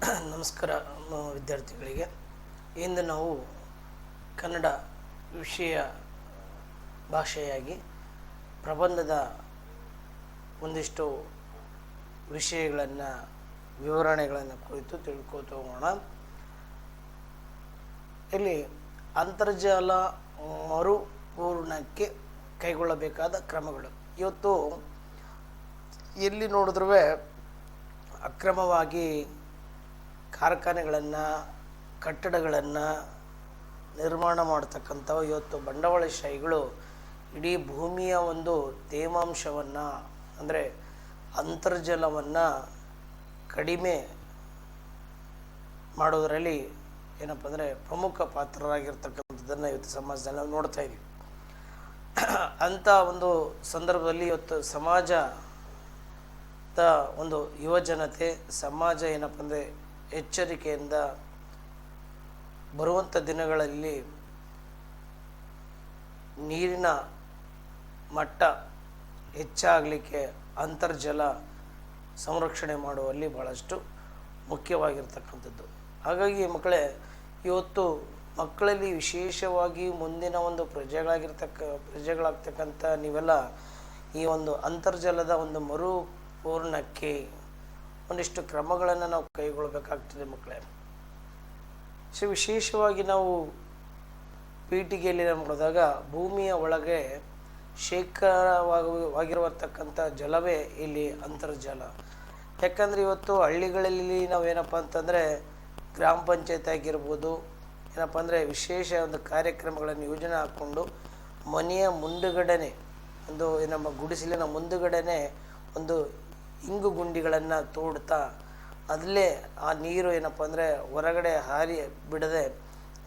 ನಮಸ್ಕಾರ ವಿದ್ಯಾರ್ಥಿಗಳಿಗೆ. ಇಂದು ನಾವು ಕನ್ನಡ ವಿಷಯ ಭಾಷೆಯಾಗಿ ಪ್ರಬಂಧದ ಒಂದಿಷ್ಟು ವಿಷಯಗಳನ್ನು, ವಿವರಣೆಗಳನ್ನು ಕುರಿತು ತಿಳ್ಕೊತ ಹೋಗೋಣ. ಇಲ್ಲಿ ಅಂತರ್ಜಾಲ ಮರುಪೂರ್ಣಕ್ಕೆ ಕೈಗೊಳ್ಳಬೇಕಾದ ಕ್ರಮಗಳು. ಇವತ್ತು ಎಲ್ಲಿ ನೋಡಿದ್ರೂ ಅಕ್ರಮವಾಗಿ ಕಾರ್ಖಾನೆಗಳನ್ನು, ಕಟ್ಟಡಗಳನ್ನು ನಿರ್ಮಾಣ ಮಾಡ್ತಕ್ಕಂಥವು ಇವತ್ತು ಬಂಡವಾಳಶಾಹಿಗಳು ಇಡೀ ಭೂಮಿಯ ಒಂದು ತೇವಾಂಶವನ್ನು, ಅಂದರೆ ಅಂತರ್ಜಲವನ್ನು ಕಡಿಮೆ ಮಾಡೋದರಲ್ಲಿ ಏನಪ್ಪ ಅಂದರೆ ಪ್ರಮುಖ ಪಾತ್ರರಾಗಿರ್ತಕ್ಕಂಥದ್ದನ್ನು ಇವತ್ತು ಸಮಾಜದಲ್ಲಿ ನಾವು ನೋಡ್ತಾ ಇದ್ದೀವಿ. ಅಂಥ ಒಂದು ಸಂದರ್ಭದಲ್ಲಿ ಇವತ್ತು ಸಮಾಜ ದ ಒಂದು ಯುವ ಜನತೆ ಸಮಾಜ ಏನಪ್ಪ ಅಂದರೆ ಎಚ್ಚರಿಕೆಯಿಂದ ಬರುವಂಥ ದಿನಗಳಲ್ಲಿ ನೀರಿನ ಮಟ್ಟ ಹೆಚ್ಚಾಗಲಿಕ್ಕೆ ಅಂತರ್ಜಲ ಸಂರಕ್ಷಣೆ ಮಾಡುವಲ್ಲಿ ಭಾಳಷ್ಟು ಮುಖ್ಯವಾಗಿರ್ತಕ್ಕಂಥದ್ದು. ಹಾಗಾಗಿ ಮಕ್ಕಳೇ, ಇವತ್ತು ಮಕ್ಕಳಲ್ಲಿ ವಿಶೇಷವಾಗಿ ಮುಂದಿನ ಒಂದು ಪ್ರಜೆಗಳಾಗಿರ್ತಕ್ಕ, ಪ್ರಜೆಗಳಾಗ್ತಕ್ಕಂಥ ನೀವೆಲ್ಲ ಈ ಒಂದು ಅಂತರ್ಜಲದ ಒಂದು ಮರುಪೂರ್ಣಕ್ಕೆ ಒಂದಿಷ್ಟು ಕ್ರಮಗಳನ್ನು ನಾವು ಕೈಗೊಳ್ಳಬೇಕಾಗ್ತದೆ ಮಕ್ಕಳೇ. ಸೊ ವಿಶೇಷವಾಗಿ ನಾವು ಪೀಠಿಗೆಯಲ್ಲಿ ನೋಡಿದಾಗ ಭೂಮಿಯ ಒಳಗೆ ಶೇಖರವಾಗಿರುವಂತಕ್ಕಂಥ ಜಲವೇ ಇಲ್ಲಿ ಅಂತರ್ಜಲ. ಯಾಕಂದರೆ ಇವತ್ತು ಹಳ್ಳಿಗಳಲ್ಲಿ ನಾವೇನಪ್ಪ ಅಂತಂದರೆ ಗ್ರಾಮ ಪಂಚಾಯತ್ ಆಗಿರ್ಬೋದು, ಏನಪ್ಪ ಅಂದರೆ ವಿಶೇಷ ಒಂದು ಕಾರ್ಯಕ್ರಮಗಳನ್ನು ಯೋಜನೆ ಹಾಕ್ಕೊಂಡು ಮನೆಯ ಮುಂದುಗಡೆನೆ ಒಂದು ನಮ್ಮ ಗುಡಿಸಲಿನ ಮುಂದುಗಡೆನೆ ಒಂದು ಇಂಗು ಗುಂಡಿಗಳನ್ನು ತೋಡ್ತಾ ಅಲ್ಲೇ ಆ ನೀರು ಏನಪ್ಪ ಅಂದರೆ ಹೊರಗಡೆ ಹಾರಿ ಬಿಡದೆ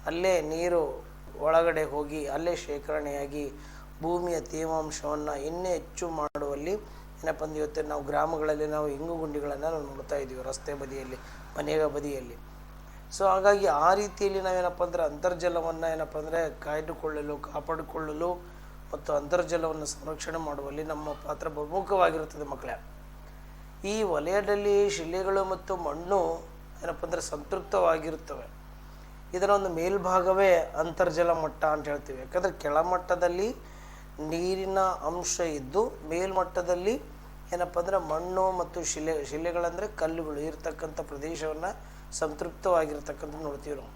ಅಲ್ಲೇ ನೀರು ಒಳಗಡೆ ಹೋಗಿ, ಅಲ್ಲೇ ಶೇಖರಣೆಯಾಗಿ ಭೂಮಿಯ ತೇವಾಂಶವನ್ನು ಇನ್ನೇ ಹೆಚ್ಚು ಮಾಡುವಲ್ಲಿ ಏನಪ್ಪ ಅಂದ್ರೆ ಇವತ್ತು ನಾವು ಗ್ರಾಮಗಳಲ್ಲಿ ನಾವು ಇಂಗು ಗುಂಡಿಗಳನ್ನು ನಾವು ನೋಡ್ತಾ ಇದ್ದೀವಿ ರಸ್ತೆ ಬದಿಯಲ್ಲಿ, ಮನೆಯ ಬದಿಯಲ್ಲಿ. ಸೊ ಹಾಗಾಗಿ ಆ ರೀತಿಯಲ್ಲಿ ನಾವೇನಪ್ಪ ಅಂದರೆ ಅಂತರ್ಜಲವನ್ನು ಏನಪ್ಪ ಅಂದರೆ ಕಾಯ್ದುಕೊಳ್ಳಲು, ಕಾಪಾಡಿಕೊಳ್ಳಲು ಮತ್ತು ಅಂತರ್ಜಲವನ್ನು ಸಂರಕ್ಷಣೆ ಮಾಡುವಲ್ಲಿ ನಮ್ಮ ಪಾತ್ರ ಪ್ರಮುಖವಾಗಿರುತ್ತದೆ ಮಕ್ಕಳೇ. ಈ ವಲಯದಲ್ಲಿ ಶಿಲೆಗಳು ಮತ್ತು ಮಣ್ಣು ಏನಪ್ಪ ಅಂದರೆ ಸಂತೃಪ್ತವಾಗಿರುತ್ತವೆ. ಇದರ ಒಂದು ಮೇಲ್ಭಾಗವೇ ಅಂತರ್ಜಲ ಮಟ್ಟ ಅಂತ ಹೇಳ್ತೀವಿ. ಯಾಕಂದರೆ ಕೆಳಮಟ್ಟದಲ್ಲಿ ನೀರಿನ ಅಂಶ ಇದ್ದು ಮೇಲ್ಮಟ್ಟದಲ್ಲಿ ಏನಪ್ಪ ಅಂದರೆ ಮಣ್ಣು ಮತ್ತು ಶಿಲೆ, ಶಿಲೆಗಳಂದರೆ ಕಲ್ಲುಗಳು ಇರತಕ್ಕಂಥ ಪ್ರದೇಶವನ್ನು ಸಂತೃಪ್ತವಾಗಿರ್ತಕ್ಕಂಥ ನೋಡ್ತೀವಿ ನಾವು.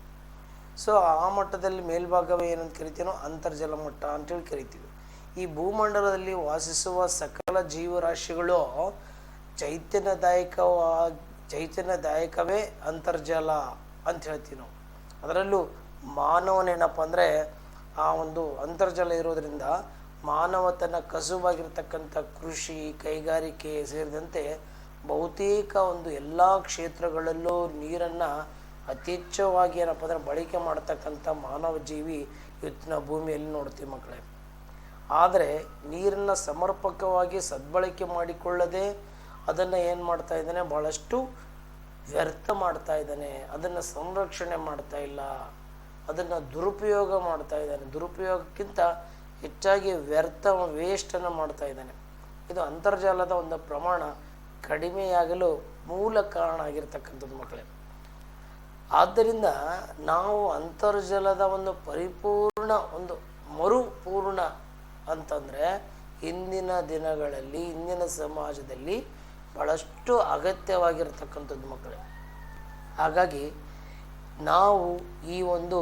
ಸೊ ಆ ಮಟ್ಟದಲ್ಲಿ ಮೇಲ್ಭಾಗವೇ ಏನಂತ ಕರಿತೀವೋ ಅಂತರ್ಜಲ ಮಟ್ಟ ಅಂತೇಳಿ ಕರಿತೀವಿ. ಈ ಭೂಮಂಡಲದಲ್ಲಿ ವಾಸಿಸುವ ಸಕಲ ಜೀವರಾಶಿಗಳು ಚೈತನ್ಯದಾಯಕವಾ, ಚೈತನ್ಯದಾಯಕವೇ ಅಂತರ್ಜಲ ಅಂತ ಹೇಳ್ತೀವಿ ನಾವು. ಅದರಲ್ಲೂ ಮಾನವನೇನಪ್ಪ ಅಂದರೆ ಆ ಒಂದು ಅಂತರ್ಜಲ ಇರೋದರಿಂದ ಮಾನವ ತನ್ನ ಕಸುಬಾಗಿರ್ತಕ್ಕಂಥ ಕೃಷಿ, ಕೈಗಾರಿಕೆ ಸೇರಿದಂತೆ ಬಹುತೇಕ ಒಂದು ಎಲ್ಲ ಕ್ಷೇತ್ರಗಳಲ್ಲೂ ನೀರನ್ನು ಅತಿ ಹೆಚ್ಚವಾಗಿ ಏನಪ್ಪ ಅಂದರೆ ಬಳಕೆ ಮಾಡ್ತಕ್ಕಂಥ ಮಾನವ ಜೀವಿ ಇವತ್ತಿನ ಭೂಮಿಯಲ್ಲಿ ನೋಡ್ತೀವಿ ಮಕ್ಕಳೇ. ಆದರೆ ನೀರನ್ನು ಸಮರ್ಪಕವಾಗಿ ಸದ್ಬಳಕೆ ಮಾಡಿಕೊಳ್ಳದೆ ಅದನ್ನು ಏನು ಮಾಡ್ತಾ ಇದ್ದಾನೆ? ಭಾಳಷ್ಟು ವ್ಯರ್ಥ ಮಾಡ್ತಾ ಇದ್ದಾನೆ. ಅದನ್ನು ಸಂರಕ್ಷಣೆ ಮಾಡ್ತಾ ಇಲ್ಲ. ಅದನ್ನು ದುರುಪಯೋಗ ಮಾಡ್ತಾ ಇದ್ದಾನೆ. ದುರುಪಯೋಗಕ್ಕಿಂತ ಹೆಚ್ಚಾಗಿ ವ್ಯರ್ಥ ವೇಸ್ಟನ್ನು ಮಾಡ್ತಾ ಇದ್ದಾನೆ. ಇದು ಅಂತರ್ಜಾಲದ ಒಂದು ಪ್ರಮಾಣ ಕಡಿಮೆಯಾಗಲು ಮೂಲ ಕಾರಣ ಆಗಿರ್ತಕ್ಕಂಥದ್ದು ಮಕ್ಕಳೇ. ಆದ್ದರಿಂದ ನಾವು ಅಂತರ್ಜಲದ ಒಂದು ಪರಿಪೂರ್ಣ ಒಂದು ಮರುಪೂರ್ಣ ಅಂತಂದರೆ ಇಂದಿನ ದಿನಗಳಲ್ಲಿ, ಇಂದಿನ ಸಮಾಜದಲ್ಲಿ ಭಾಳಷ್ಟು ಅಗತ್ಯವಾಗಿರ್ತಕ್ಕಂಥದ್ದು ಮಕ್ಕಳೇ. ಹಾಗಾಗಿ ನಾವು ಈ ಒಂದು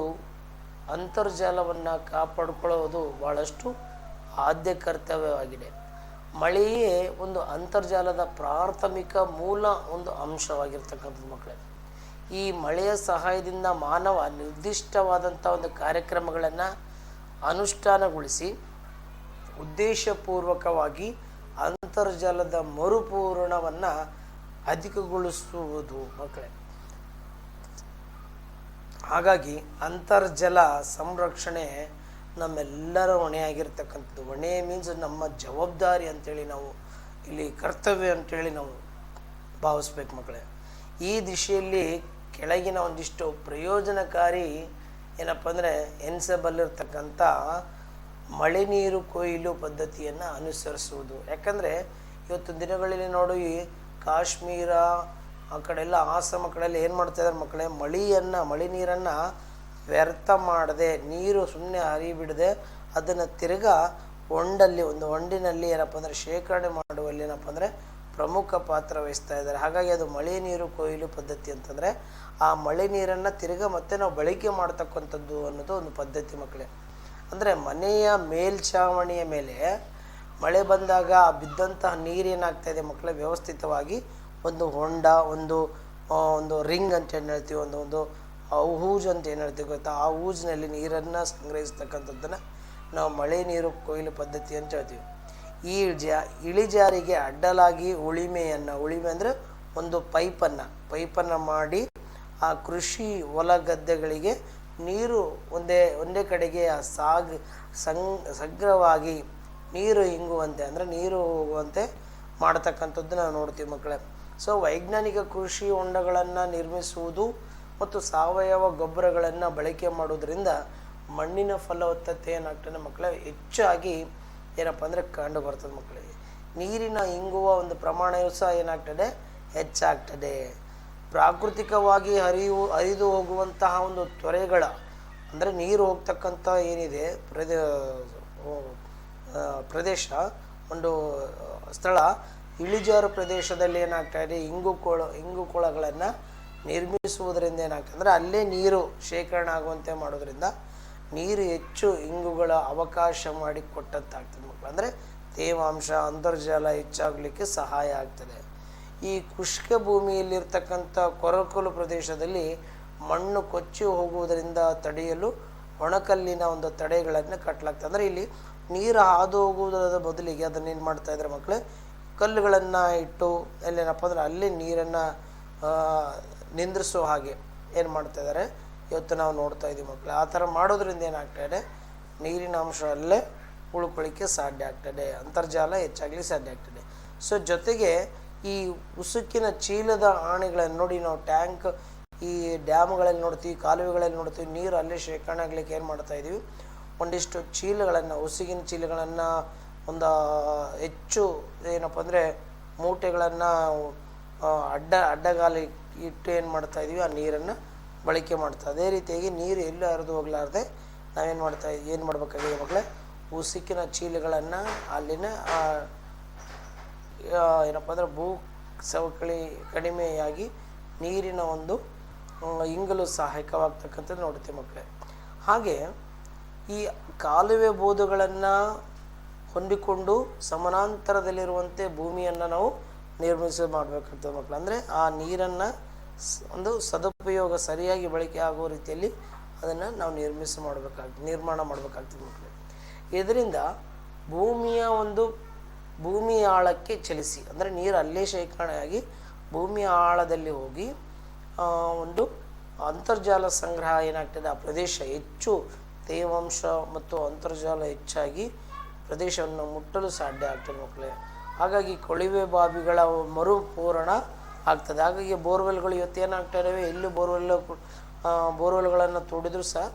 ಅಂತರ್ಜಾಲವನ್ನು ಕಾಪಾಡಿಕೊಳ್ಳೋದು ಭಾಳಷ್ಟು ಆದ್ಯ ಕರ್ತವ್ಯವಾಗಿದೆ. ಮಳೆಯೇ ಒಂದು ಅಂತರ್ಜಾಲದ ಪ್ರಾಥಮಿಕ ಮೂಲ ಒಂದು ಅಂಶವಾಗಿರ್ತಕ್ಕಂಥದ್ದು ಮಕ್ಕಳೇ. ಈ ಮಳೆಯ ಸಹಾಯದಿಂದ ಮಾನವ ನಿರ್ದಿಷ್ಟವಾದಂಥ ಒಂದು ಕಾರ್ಯಕ್ರಮಗಳನ್ನು ಅನುಷ್ಠಾನಗೊಳಿಸಿ ಉದ್ದೇಶಪೂರ್ವಕವಾಗಿ ಅಂತರ್ಜಲದ ಮರುಪೂರಣವನ್ನು ಅಧಿಕಗೊಳಿಸುವುದು ಮಕ್ಕಳೇ. ಹಾಗಾಗಿ ಅಂತರ್ಜಲ ಸಂರಕ್ಷಣೆ ನಮ್ಮೆಲ್ಲರ ಹೊಣೆಯಾಗಿರ್ತಕ್ಕಂಥದ್ದು. ಹೊಣೆ ಮೀನ್ಸ್ ನಮ್ಮ ಜವಾಬ್ದಾರಿ ಅಂತೇಳಿ ನಾವು ಇಲ್ಲಿ ಕರ್ತವ್ಯ ಅಂತೇಳಿ ನಾವು ಭಾವಿಸ್ಬೇಕು ಮಕ್ಕಳೇ. ಈ ದಿಶೆಯಲ್ಲಿ ಕೆಳಗಿನ ಒಂದಿಷ್ಟು ಪ್ರಯೋಜನಕಾರಿ ಏನಪ್ಪ ಅಂದರೆ ಎನ್ಸಬಲ್ ಇರ್ತಕ್ಕಂಥ ಮಳೆ ನೀರು ಕೊಯ್ಲು ಪದ್ಧತಿಯನ್ನು ಅನುಸರಿಸುವುದು. ಯಾಕಂದರೆ ಇವತ್ತು ದಿನಗಳಲ್ಲಿ ನೋಡಿ, ಕಾಶ್ಮೀರ, ಆ ಕಡೆ ಎಲ್ಲ ಆಶ್ರಮ ಕಡೆಯಲ್ಲಿ ಏನು ಮಾಡ್ತಾ ಇದ್ದಾರೆ ಮಕ್ಕಳೇ? ಮಳೆಯನ್ನು, ಮಳೆ ನೀರನ್ನು ವ್ಯರ್ಥ ಮಾಡದೆ, ನೀರು ಸುಮ್ಮನೆ ಹರಿಬಿಡದೆ ಅದನ್ನು ತಿರ್ಗಾ ಹೊಂಡಲ್ಲಿ ಒಂದು ಹೊಂಡಿನಲ್ಲಿ ಏನಪ್ಪ ಅಂದರೆ ಶೇಖರಣೆ ಮಾಡುವಲ್ಲಿ ಏನಪ್ಪ ಅಂದರೆ ಪ್ರಮುಖ ಪಾತ್ರ ವಹಿಸ್ತಾ ಇದ್ದಾರೆ. ಹಾಗಾಗಿ ಅದು ಮಳೆ ನೀರು ಕೊಯ್ಲು ಪದ್ಧತಿ ಅಂತಂದರೆ ಆ ಮಳೆ ನೀರನ್ನು ತಿರ್ಗಾ ಮತ್ತೆ ನಾವು ಬಳಕೆ ಮಾಡ್ತಕ್ಕಂಥದ್ದು ಅನ್ನೋದು ಒಂದು ಪದ್ಧತಿ ಮಕ್ಕಳೇ. ಅಂದರೆ ಮನೆಯ ಮೇಲ್ಛಾವಣಿಯ ಮೇಲೆ ಮಳೆ ಬಂದಾಗ ಬಿದ್ದಂತಹ ನೀರೇನಾಗ್ತಾ ಇದೆ ಮಕ್ಕಳ? ವ್ಯವಸ್ಥಿತವಾಗಿ ಒಂದು ಹೊಂಡ, ಒಂದು ಒಂದು ರಿಂಗ್ ಅಂತ ಏನು ಹೇಳ್ತೀವಿ? ಒಂದು ಒಂದು ಹೂಜ್ ಅಂತ ಏನು ಹೇಳ್ತೀವಿ ಗೊತ್ತಾ? ಆ ಹೂಜ್ನಲ್ಲಿ ನೀರನ್ನು ಸಂಗ್ರಹಿಸ್ತಕ್ಕಂಥದ್ದನ್ನು ನಾವು ಮಳೆ ನೀರು ಕೊಯ್ಲು ಪದ್ಧತಿ ಅಂತ ಹೇಳ್ತೀವಿ. ಈ ಜ, ಇಳಿಜಾರಿಗೆ ಅಡ್ಡಲಾಗಿ ಉಳಿಮೆಯನ್ನು, ಉಳಿಮೆ ಅಂದರೆ ಒಂದು ಪೈಪನ್ನು ಪೈಪನ್ನು ಮಾಡಿ ಆ ಕೃಷಿ ಹೊಲ ಗದ್ದೆಗಳಿಗೆ ನೀರು ಒಂದೇ ಒಂದೇ ಕಡೆಗೆ ಆ ಸಾಗ್ ಸಂಗ್ ಸಗ್ರವಾಗಿ ನೀರು ಹಿಂಗುವಂತೆ ಅಂದರೆ ನೀರು ಹೋಗುವಂತೆ ಮಾಡ್ತಕ್ಕಂಥದ್ದು ನಾವು ನೋಡ್ತೀವಿ ಮಕ್ಕಳೇ. ಸೊ ವೈಜ್ಞಾನಿಕ ಕೃಷಿ ಹೊಂಡಗಳನ್ನು ನಿರ್ಮಿಸುವುದು ಮತ್ತು ಸಾವಯವ ಗೊಬ್ಬರಗಳನ್ನು ಬಳಕೆ ಮಾಡೋದ್ರಿಂದ ಮಣ್ಣಿನ ಫಲವತ್ತತೆ ಏನಾಗ್ತದೆ ಮಕ್ಕಳೇ. ಹೆಚ್ಚಾಗಿ ಏನಪ್ಪ ಅಂದರೆ ಕಂಡು ಬರ್ತದೆ ಮಕ್ಕಳಿಗೆ ನೀರಿನ ಇಂಗುವ ಒಂದು ಪ್ರಮಾಣವೂ ಸಹ ಏನಾಗ್ತದೆ? ಹೆಚ್ಚಾಗ್ತದೆ. ಪ್ರಾಕೃತಿಕವಾಗಿ ಹರಿಯು, ಹರಿದು ಹೋಗುವಂತಹ ಒಂದು ತೊರೆಗಳ, ಅಂದರೆ ನೀರು ಹೋಗ್ತಕ್ಕಂಥ ಏನಿದೆ, ಪ್ರದೇ ಪ್ರದೇಶ, ಒಂದು ಸ್ಥಳ, ಇಳಿಜಾರು ಪ್ರದೇಶದಲ್ಲಿ ಏನಾಗ್ತಾ ಇದೆ, ಇಂಗು ಕೊಳ, ಇಂಗು ಕೊಳಗಳನ್ನು ನಿರ್ಮಿಸುವುದರಿಂದ ಏನಾಗ್ತದೆ ಅಂದರೆ ಅಲ್ಲೇ ನೀರು ಶೇಖರಣೆ ಆಗುವಂತೆ ಮಾಡೋದ್ರಿಂದ ನೀರು ಹೆಚ್ಚು ಇಂಗುಗಳ ಅವಕಾಶ ಮಾಡಿ ಕೊಟ್ಟಂತಾಗ್ತದೆ ಮಕ್ಕಳು. ಅಂದರೆ ತೇವಾಂಶ, ಅಂತರ್ಜಲ ಹೆಚ್ಚಾಗಲಿಕ್ಕೆ ಸಹಾಯ ಆಗ್ತದೆ. ಈ ಕುಷ್ಕ ಭೂಮಿಯಲ್ಲಿರ್ತಕ್ಕಂಥ ಕೊರಕಲು ಪ್ರದೇಶದಲ್ಲಿ ಮಣ್ಣು ಕೊಚ್ಚಿ ಹೋಗುವುದರಿಂದ ತಡೆಯಲು ಒಣಕಲ್ಲಿನ ಒಂದು ತಡೆಗಳನ್ನು ಕಟ್ಟಲಾಗ್ತದೆ ಅಂದರೆ ಇಲ್ಲಿ ನೀರು ಹಾದು ಹೋಗುವುದರ ಬದಲಿಗೆ ಅದನ್ನು ಏನು ಮಾಡ್ತಾ ಇದ್ದಾರೆ ಮಕ್ಕಳೇ ಕಲ್ಲುಗಳನ್ನು ಇಟ್ಟು ಎಲ್ಲೇನಪ್ಪ ಅಂದ್ರೆ ಅಲ್ಲೇ ನೀರನ್ನು ನಿಂದ್ರಿಸೋ ಹಾಗೆ ಏನು ಮಾಡ್ತಾ ಇದ್ದಾರೆ. ಇವತ್ತು ನಾವು ನೋಡ್ತಾ ಇದ್ದೀವಿ ಮಕ್ಕಳು ಆ ಥರ ಮಾಡೋದ್ರಿಂದ ಏನಾಗ್ತಾಯಿದೆ ನೀರಿನ ಅಂಶ ಅಲ್ಲೇ ಉಳ್ಕೊಳ್ಳಿಕ್ಕೆ ಸಾಧ್ಯ ಆಗ್ತದೆ, ಅಂತರ್ಜಾಲ ಹೆಚ್ಚಾಗಲಿ ಸಾಧ್ಯ ಆಗ್ತದೆ. ಸೊ ಜೊತೆಗೆ ಈ ಉಸುಕಿನ ಚೀಲದ ಆಣೆಗಳನ್ನು ನೋಡಿ ನಾವು ಟ್ಯಾಂಕ್, ಈ ಡ್ಯಾಮ್ಗಳಲ್ಲಿ ನೋಡ್ತೀವಿ, ಕಾಲುವೆಗಳಲ್ಲಿ ನೋಡ್ತೀವಿ, ನೀರು ಅಲ್ಲೇ ಶೇಖರಣೆ ಆಗ್ಲಿಕ್ಕೆ ಏನು ಮಾಡ್ತಾ ಇದೀವಿ? ಒಂದಿಷ್ಟು ಚೀಲಗಳನ್ನು, ಉಸುಗಿನ ಚೀಲಗಳನ್ನು, ಒಂದು ಹೆಚ್ಚು ಏನಪ್ಪ ಅಂದರೆ ಮೂಟೆಗಳನ್ನು ಅಡ್ಡ, ಅಡ್ಡಗಾಲಿ ಇಟ್ಟು ಏನು ಮಾಡ್ತಾ ಇದೀವಿ? ಆ ನೀರನ್ನು ಬಳಕೆ ಮಾಡ್ತಾ ಅದೇ ರೀತಿಯಾಗಿ ನೀರು ಎಲ್ಲೂ ಹರಿದು ಹೋಗಲಾರ್ದೆ ನಾವೇನು ಮಾಡ್ತಾ ಏನು ಮಾಡ್ಬೇಕಾಗಿದೆ ಮಕ್ಕಳೇ ಉಸುಕಿನ ಚೀಲಗಳನ್ನು ಅಲ್ಲಿನ ಏನಪ್ಪ ಅಂದರೆ ಭೂ ಸವಕಳಿ ಕಡಿಮೆಯಾಗಿ ನೀರಿನ ಒಂದು ಇಂಗಲು ಸಹಾಯಕವಾಗ್ತಕ್ಕಂಥದ್ದು ನೋಡುತ್ತೆ ಮಕ್ಕಳೇ. ಹಾಗೆ ಈ ಕಾಲುವೆ ಬೋಧುಗಳನ್ನು ಹೊಂದಿಕೊಂಡು ಸಮಾನಾಂತರದಲ್ಲಿರುವಂತೆ ಭೂಮಿಯನ್ನು ನಾವು ನಿರ್ಮಿಸಿ ಮಾಡಬೇಕಾಗ್ತದೆ ಮಕ್ಕಳು. ಅಂದರೆ ಆ ನೀರನ್ನು ಒಂದು ಸದುಪಯೋಗ ಸರಿಯಾಗಿ ಬಳಕೆ ಆಗೋ ರೀತಿಯಲ್ಲಿ ಅದನ್ನು ನಾವು ನಿರ್ಮಿಸಿ ಮಾಡಬೇಕಾಗ್ತದೆ ನಿರ್ಮಾಣ ಮಾಡಬೇಕಾಗ್ತದೆ ಮಕ್ಕಳು. ಇದರಿಂದ ಭೂಮಿಯ ಒಂದು ಭೂಮಿಯ ಆಳಕ್ಕೆ ಚಲಿಸಿ, ಅಂದರೆ ನೀರು ಅಲ್ಲೇ ಶೇಖರಣೆಯಾಗಿ ಭೂಮಿಯ ಆಳದಲ್ಲಿ ಹೋಗಿ ಒಂದು ಅಂತರ್ಜಾಲ ಸಂಗ್ರಹ ಏನಾಗ್ತದೆ? ಆ ಪ್ರದೇಶ ಹೆಚ್ಚು, ತೇವಾಂಶ ಮತ್ತು ಅಂತರ್ಜಾಲ ಹೆಚ್ಚಾಗಿ ಪ್ರದೇಶವನ್ನು ಮುಟ್ಟಲು ಸಾಧ್ಯ ಆಗ್ತದೆ ಮಕ್ಕಳೇ. ಹಾಗಾಗಿ ಕೊಳವೆ ಬಾವಿಗಳ ಮರುಪೂರಣ ಆಗ್ತದೆ. ಹಾಗಾಗಿ ಬೋರ್ವೆಲ್ಗಳು ಇವತ್ತು ಏನಾಗ್ತಾ ಇದ್ದಾವೆ ಎಲ್ಲೂ ಬೋರ್ವೆಲ್ ಬೋರ್ವೆಲ್ಗಳನ್ನು ತೋಡಿದ್ರೂ ಸಹ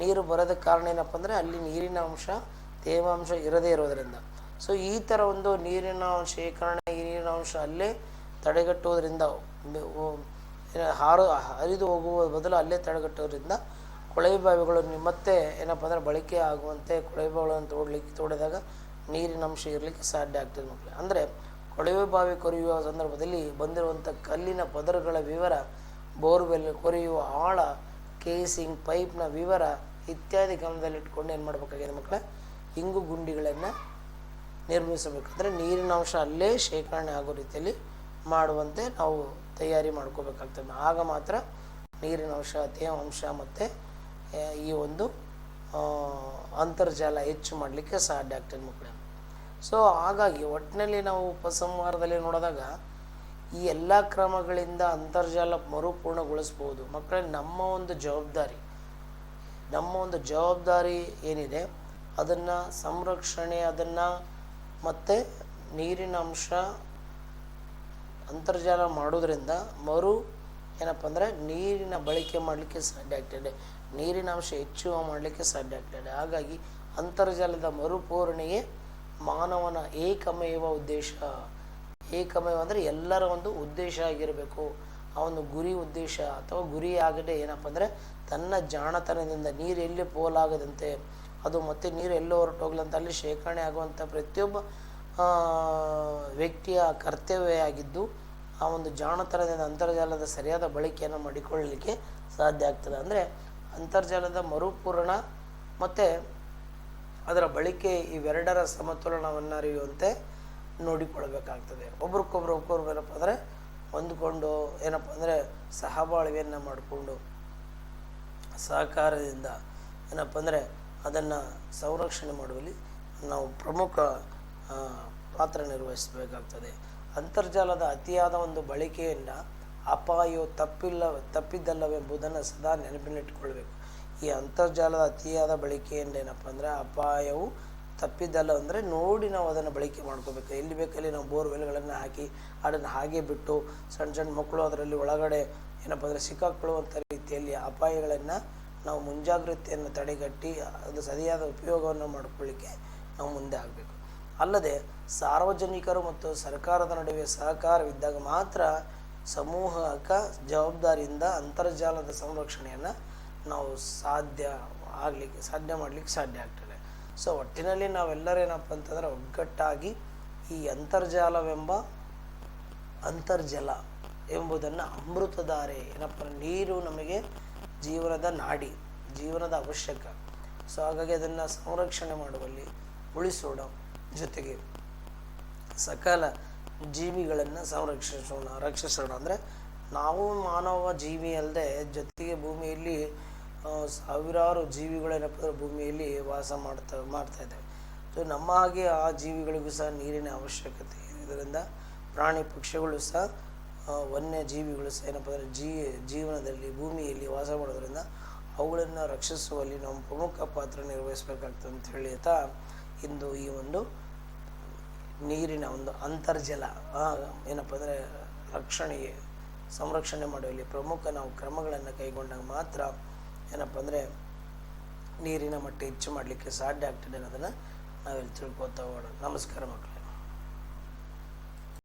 ನೀರು ಬರದ ಕಾರಣ ಏನಪ್ಪ ಅಂದರೆ ಅಲ್ಲಿ ನೀರಿನ ಅಂಶ, ತೇವಾಂಶ ಇರದೇ ಇರೋದರಿಂದ. ಸೊ ಈ ಥರ ಒಂದು ನೀರಿನ ಶೇಖರಣೆ ನೀರಿನ ಅಂಶ ಅಲ್ಲೇ ತಡೆಗಟ್ಟುವುದರಿಂದ ಹಾರು, ಹರಿದು ಹೋಗುವ ಬದಲು ಅಲ್ಲೇ ತಡೆಗಟ್ಟೋದ್ರಿಂದ ಕೊಳವೆ ಬಾವಿಗಳು ಮತ್ತೆ ಏನಪ್ಪ ಅಂದರೆ ಬಳಕೆ ಆಗುವಂತೆ ಕೊಳವೆ ಬಾವಿಗಳನ್ನು ತೋಡ್ಲಿಕ್ಕೆ, ತೋಡಿದಾಗ ನೀರಿನ ಅಂಶ ಇರಲಿಕ್ಕೆ ಸಾಧ್ಯ ಆಗ್ತದೆ ಮಕ್ಕಳು ಅಂದರೆ ಕೊಳವೆ ಬಾವಿ ಕೊರೆಯುವ ಸಂದರ್ಭದಲ್ಲಿ ಬಂದಿರುವಂಥ ಕಲ್ಲಿನ ಪದರಗಳ ವಿವರ, ಬೋರ್ವೆಲ್ ಕೊರೆಯುವ ಆಳ, ಕೇಸಿಂಗ್ ಪೈಪ್ನ ವಿವರ ಇತ್ಯಾದಿ ಗಮನದಲ್ಲಿಟ್ಕೊಂಡು ಏನು ಮಾಡಬೇಕಾಗಿದೆ ಮಕ್ಕಳ ಇಂಗು ಗುಂಡಿಗಳನ್ನು ನಿರ್ಮಿಸಬೇಕು. ಅಂದರೆ ನೀರಿನ ಅಂಶ ಅಲ್ಲೇ ಶೇಖರಣೆ ಆಗೋ ರೀತಿಯಲ್ಲಿ ಮಾಡುವಂತೆ ನಾವು ತಯಾರಿ ಮಾಡ್ಕೋಬೇಕಾಗ್ತದೆ. ಆಗ ಮಾತ್ರ ನೀರಿನ ಅಂಶ ತೇವಾಂಶ ಮತ್ತು ಈ ಒಂದು ಅಂತರ್ಜಾಲ ಹೆಚ್ಚು ಮಾಡಲಿಕ್ಕೆ ಸಾಧ್ಯ ಆಗ್ತದೆ ಮಕ್ಕಳೇ. ಸೊ ಹಾಗಾಗಿ ಒಟ್ಟಿನಲ್ಲಿ ನಾವು ಉಪಸಂಹಾರದಲ್ಲಿ ನೋಡಿದಾಗ ಈ ಎಲ್ಲ ಕ್ರಮಗಳಿಂದ ಅಂತರ್ಜಾಲ ಮರುಪೂರ್ಣಗೊಳಿಸ್ಬೋದು. ಮಕ್ಕಳೇ, ನಮ್ಮ ಒಂದು ಜವಾಬ್ದಾರಿ, ನಮ್ಮ ಒಂದು ಜವಾಬ್ದಾರಿ ಏನಿದೆ? ಅದನ್ನು ಸಂರಕ್ಷಣೆ, ಅದನ್ನು ಮತ್ತು ನೀರಿನ ಅಂಶ ಅಂತರ್ಜಾಲ ಮಾಡೋದ್ರಿಂದ ಮರು ಏನಪ್ಪ ಅಂದರೆ ನೀರಿನ ಬಳಕೆ ಮಾಡಲಿಕ್ಕೆ ಸಾಧ್ಯ ಆಗ್ತದೆ. ನೀರಿನ ಅಂಶ ಹೆಚ್ಚು ಮಾಡಲಿಕ್ಕೆ ಸಾಧ್ಯ ಆಗ್ತದೆ. ಹಾಗಾಗಿ ಅಂತರ್ಜಾಲದ ಮರುಪೂರಣೆಯೇ ಮಾನವನ ಏಕಮೇವ ಉದ್ದೇಶ. ಏಕಮೇವ ಅಂದರೆ ಎಲ್ಲರ ಒಂದು ಉದ್ದೇಶ ಆಗಿರಬೇಕು. ಆ ಒಂದು ಗುರಿ ಉದ್ದೇಶ ಅಥವಾ ಗುರಿ ಆಗದೆ ಏನಪ್ಪ ಅಂದರೆ ತನ್ನ ಜಾಣತನದಿಂದ ನೀರು ಎಲ್ಲಿ ಪೋಲಾಗದಂತೆ ಅದು ಮತ್ತೆ ನೀರು ಎಲ್ಲೋ ಹೊರಟೋಗ್ಲಂತ ಅಲ್ಲಿ ಶೇಖರಣೆ ಆಗುವಂಥ ಪ್ರತಿಯೊಬ್ಬ ವ್ಯಕ್ತಿಯ ಕರ್ತವ್ಯ ಆಗಿದ್ದು ಆ ಒಂದು ಜಾಣತನದಿಂದ ಅಂತರ್ಜಾಲದ ಸರಿಯಾದ ಬಳಕೆಯನ್ನು ಮಾಡಿಕೊಳ್ಳಲಿಕ್ಕೆ ಸಾಧ್ಯ ಆಗ್ತದೆ. ಅಂದರೆ ಅಂತರ್ಜಾಲದ ಮರುಪೂರಣ ಮತ್ತು ಅದರ ಬಳಕೆ ಇವೆರಡರ ಸಮತೋಲನವನ್ನು ಅರಿಯುವಂತೆ ನೋಡಿಕೊಳ್ಬೇಕಾಗ್ತದೆ. ಒಬ್ರಿಗೊಬ್ರು ಒಬ್ಬರು ಏನಪ್ಪ ಅಂದರೆ ಹೊಂದ್ಕೊಂಡು ಏನಪ್ಪ ಅಂದರೆ ಸಹಬಾಳ್ವೆಯನ್ನು ಮಾಡಿಕೊಂಡು ಸಹಕಾರದಿಂದ ಏನಪ್ಪ ಅಂದರೆ ಅದನ್ನು ಸಂರಕ್ಷಣೆ ಮಾಡುವಲ್ಲಿ ನಾವು ಪ್ರಮುಖ ಪಾತ್ರ ನಿರ್ವಹಿಸಬೇಕಾಗ್ತದೆ. ಅಂತರ್ಜಾಲದ ಅತಿಯಾದ ಒಂದು ಬಳಕೆಯನ್ನು ಅಪಾಯವು ತಪ್ಪಿಲ್ಲ, ತಪ್ಪಿದ್ದಲ್ಲವೆಂಬುದನ್ನು ಸದಾ ನೆನಪಿನಲ್ಲಿಟ್ಟುಕೊಳ್ಬೇಕು ಈ ಅಂತರ್ಜಾಲದ ಅತಿಯಾದ ಬಳಕೆಯಿಂದ ಏನಪ್ಪ ಅಂದರೆ ಅಪಾಯವು ತಪ್ಪಿದ್ದಲ್ಲ ಅಂದರೆ ನೋಡಿ ನಾವು ಅದನ್ನು ಬಳಕೆ ಮಾಡ್ಕೋಬೇಕು. ಎಲ್ಲಿ ಬೇಕಲ್ಲಿ ನಾವು ಬೋರ್ವೆಲ್ಗಳನ್ನು ಹಾಕಿ ಅದನ್ನು ಹಾಗೆ ಬಿಟ್ಟು ಸಣ್ಣ ಸಣ್ಣ ಮಕ್ಕಳು ಅದರಲ್ಲಿ ಒಳಗಡೆ ಏನಪ್ಪ ಅಂದರೆ ಸಿಕ್ಕಾಕೊಳ್ಳುವಂಥ ರೀತಿಯಲ್ಲಿ ಅಪಾಯಗಳನ್ನು ನಾವು ಮುಂಜಾಗ್ರತೆಯನ್ನು ತಡೆಗಟ್ಟಿ ಅದು ಸರಿಯಾದ ಉಪಯೋಗವನ್ನು ಮಾಡಿಕೊಳ್ಳಿಕ್ಕೆ ನಾವು ಮುಂದೆ ಆಗಬೇಕು. ಅಲ್ಲದೆ ಸಾರ್ವಜನಿಕರು ಮತ್ತು ಸರ್ಕಾರದ ನಡುವೆ ಸಹಕಾರವಿದ್ದಾಗ ಮಾತ್ರ ಸಮೂಹಕ ಜವಾಬ್ದಾರಿಯಿಂದ ಅಂತರ್ಜಾಲದ ಸಂರಕ್ಷಣೆಯನ್ನು ನಾವು ಸಾಧ್ಯ ಆಗಲಿಕ್ಕೆ, ಸಾಧ್ಯ ಮಾಡಲಿಕ್ಕೆ ಸಾಧ್ಯ ಆಗ್ತದೆ. ಸೊ ಒಟ್ಟಿನಲ್ಲಿ ನಾವೆಲ್ಲರೇನಪ್ಪ ಅಂತಂದರೆ ಒಗ್ಗಟ್ಟಾಗಿ ಈ ಅಂತರ್ಜಾಲವೆಂಬ ಅಂತರ್ಜಲ ಎಂಬುದನ್ನು ಅಮೃತಧಾರೆ ಏನಪ್ಪ ನೀರು ನಮಗೆ ಜೀವನದ ನಾಡಿ, ಜೀವನದ ಅವಶ್ಯಕ. ಸೊ ಹಾಗಾಗಿ ಅದನ್ನು ಸಂರಕ್ಷಣೆ ಮಾಡುವಲ್ಲಿ ಉಳಿಸೋಣ ಜೊತೆಗೆ ಸಕಲ ಜೀವಿಗಳನ್ನು ಸಂರಕ್ಷಿಸೋಣ, ರಕ್ಷಿಸೋಣ. ಅಂದರೆ ನಾವು ಮಾನವ ಜೀವಿ ಅಲ್ಲದೆ ಜೊತೆಗೆ ಭೂಮಿಯಲ್ಲಿ ಸಾವಿರಾರು ಜೀವಿಗಳೇನಪ್ಪ ಭೂಮಿಯಲ್ಲಿ ವಾಸ ಮಾಡ್ತಾ ಮಾಡ್ತಾ ಇದ್ದೇವೆ. ಸೊ ನಮ್ಮ ಹಾಗೆ ಆ ಜೀವಿಗಳಿಗೂ ಸಹ ನೀರಿನ ಅವಶ್ಯಕತೆ. ಇದೆ ಇದರಿಂದ ಪ್ರಾಣಿ ಪಕ್ಷಿಗಳು ಸಹ ವನ್ಯ ಜೀವಿಗಳು ಏನಪ್ಪ ಅಂದರೆ ಜೀ, ಜೀವನದಲ್ಲಿ ಭೂಮಿಯಲ್ಲಿ ವಾಸ ಮಾಡೋದ್ರಿಂದ ಅವುಗಳನ್ನು ರಕ್ಷಿಸುವಲ್ಲಿ ನಾವು ಪ್ರಮುಖ ಪಾತ್ರ ನಿರ್ವಹಿಸಬೇಕಾಗ್ತದೆ ಅಂತ ಹೇಳ್ತಾ ಇಂದು ಈ ಒಂದು ನೀರಿನ ಒಂದು ಅಂತರ್ಜಲ ಏನಪ್ಪ ಅಂದರೆ ರಕ್ಷಣೆಗೆ ಸಂರಕ್ಷಣೆ ಮಾಡುವಲ್ಲಿ ಪ್ರಮುಖ ನಾವು ಕ್ರಮಗಳನ್ನು ಕೈಗೊಂಡಾಗ ಮಾತ್ರ ಏನಪ್ಪ ಅಂದರೆ ನೀರಿನ ಮಟ್ಟ ಹೆಚ್ಚು ಮಾಡಲಿಕ್ಕೆ ಸಾಧ್ಯ ಆಗ್ತದೆ ಅನ್ನೋದನ್ನು ನಾವಿಲ್ಲಿ ತಿಳ್ಕೊತಾ ಹೋಗೋಣ. ನಮಸ್ಕಾರ ಮಕ್ಕಳೇ.